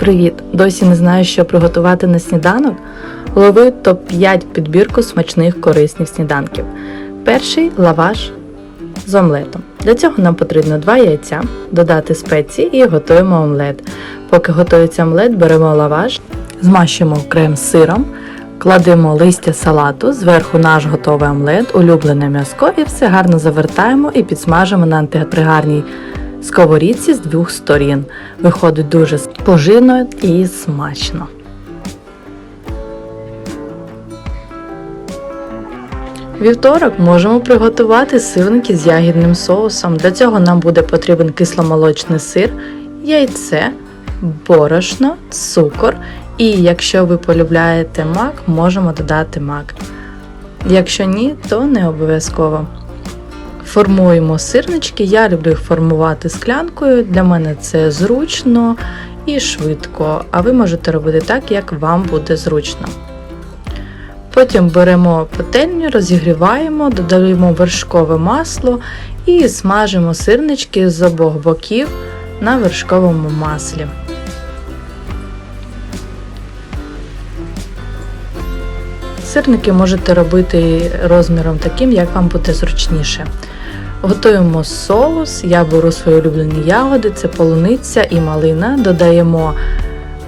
Привіт! Досі не знаю, що приготувати на сніданок? Лови топ-5 підбірку смачних корисних сніданків. Перший лаваш з омлетом. Для цього нам потрібно 2 яйця, додати спеції і готуємо омлет. Поки готується омлет, беремо лаваш, змащуємо крем з сиром, кладемо листя салату, зверху наш готовий омлет, улюблене м'яско і все гарно завертаємо і підсмажимо на антипригарній сковорідці з двох сторін. Виходить дуже поживно і смачно. Вівторок можемо приготувати сирники з ягідним соусом. Для цього нам буде потрібен кисломолочний сир, яйце, борошно, цукор і якщо ви полюбляєте мак, можемо додати мак. Якщо ні, то не обов'язково. Формуємо сирнички. Я люблю їх формувати склянкою. Для мене це зручно і швидко, а ви можете робити так, як вам буде зручно. Потім беремо пательню, розігріваємо, додаємо вершкове масло і смажимо сирнички з обох боків на вершковому маслі. Сирники можете робити розміром таким, як вам буде зручніше. Готуємо соус, я беру свої улюблені ягоди, це полуниця і малина. Додаємо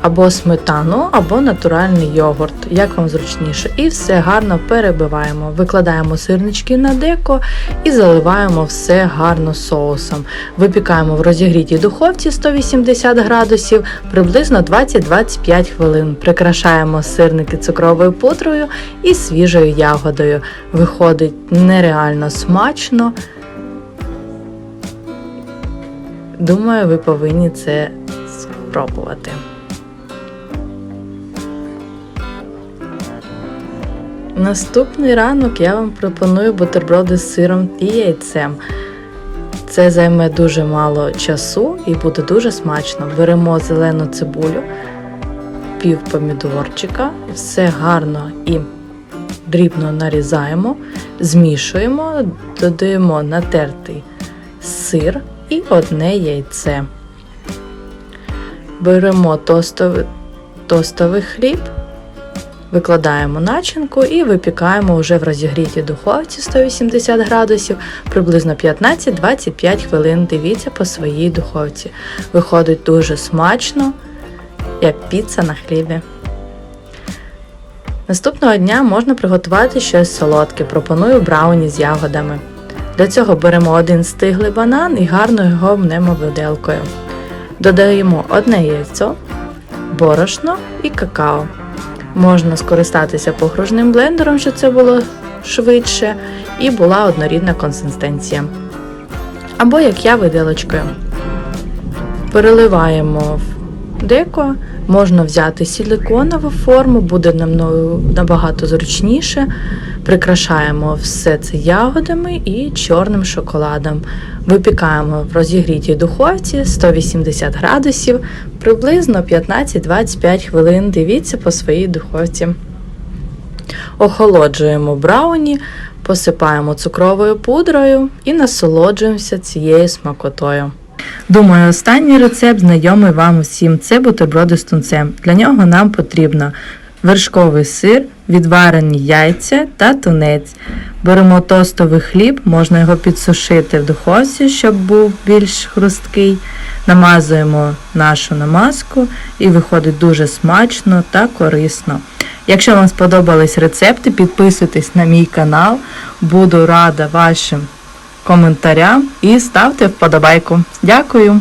або сметану, або натуральний йогурт, як вам зручніше. І все гарно перебиваємо. Викладаємо сирнички на деко і заливаємо все гарно соусом. Випікаємо в розігрітій духовці 180 градусів приблизно 20-25 хвилин. Прикрашаємо сирники цукровою пудрою і свіжою ягодою. Виходить нереально смачно. Думаю, ви повинні це спробувати. Наступний ранок я вам пропоную бутерброди з сиром і яйцем. Це займе дуже мало часу і буде дуже смачно. Беремо зелену цибулю, пів помідорчика, все гарно і дрібно нарізаємо, змішуємо, додаємо натертий сир і одне яйце. Беремо тостовий, тостовий хліб. Викладаємо начинку і випікаємо вже в розігрітій духовці 180 градусів приблизно 15-25 хвилин. Дивіться по своїй духовці. Виходить дуже смачно, як піца на хлібі. Наступного дня можна приготувати щось солодке. Пропоную брауні з ягодами. Для цього беремо один стиглий банан і гарно його мнемо виделкою. Додаємо одне яйцо, борошно і какао. Можна скористатися погружним блендером, щоб це було швидше, і була однорідна консистенція. Або як я виделочкою. Переливаємо в деко, можна взяти силиконову форму, буде набагато зручніше. Прикрашаємо все це ягодами і чорним шоколадом. Випікаємо в розігрітій духовці 180 градусів приблизно 15-25 хвилин. Дивіться по своїй духовці. Охолоджуємо брауні, посипаємо цукровою пудрою і насолоджуємося цією смакотою. Думаю, останній рецепт знайомий вам усім це бутерброди з тунцем. Для нього нам потрібно вершковий сир, відварені яйця та тунець. Беремо тостовий хліб, можна його підсушити в духовці, щоб був більш хрусткий. Намазуємо нашу намазку і виходить дуже смачно та корисно. Якщо вам сподобались рецепти, підписуйтесь на мій канал, буду рада вашим коментарям і ставте вподобайку. Дякую!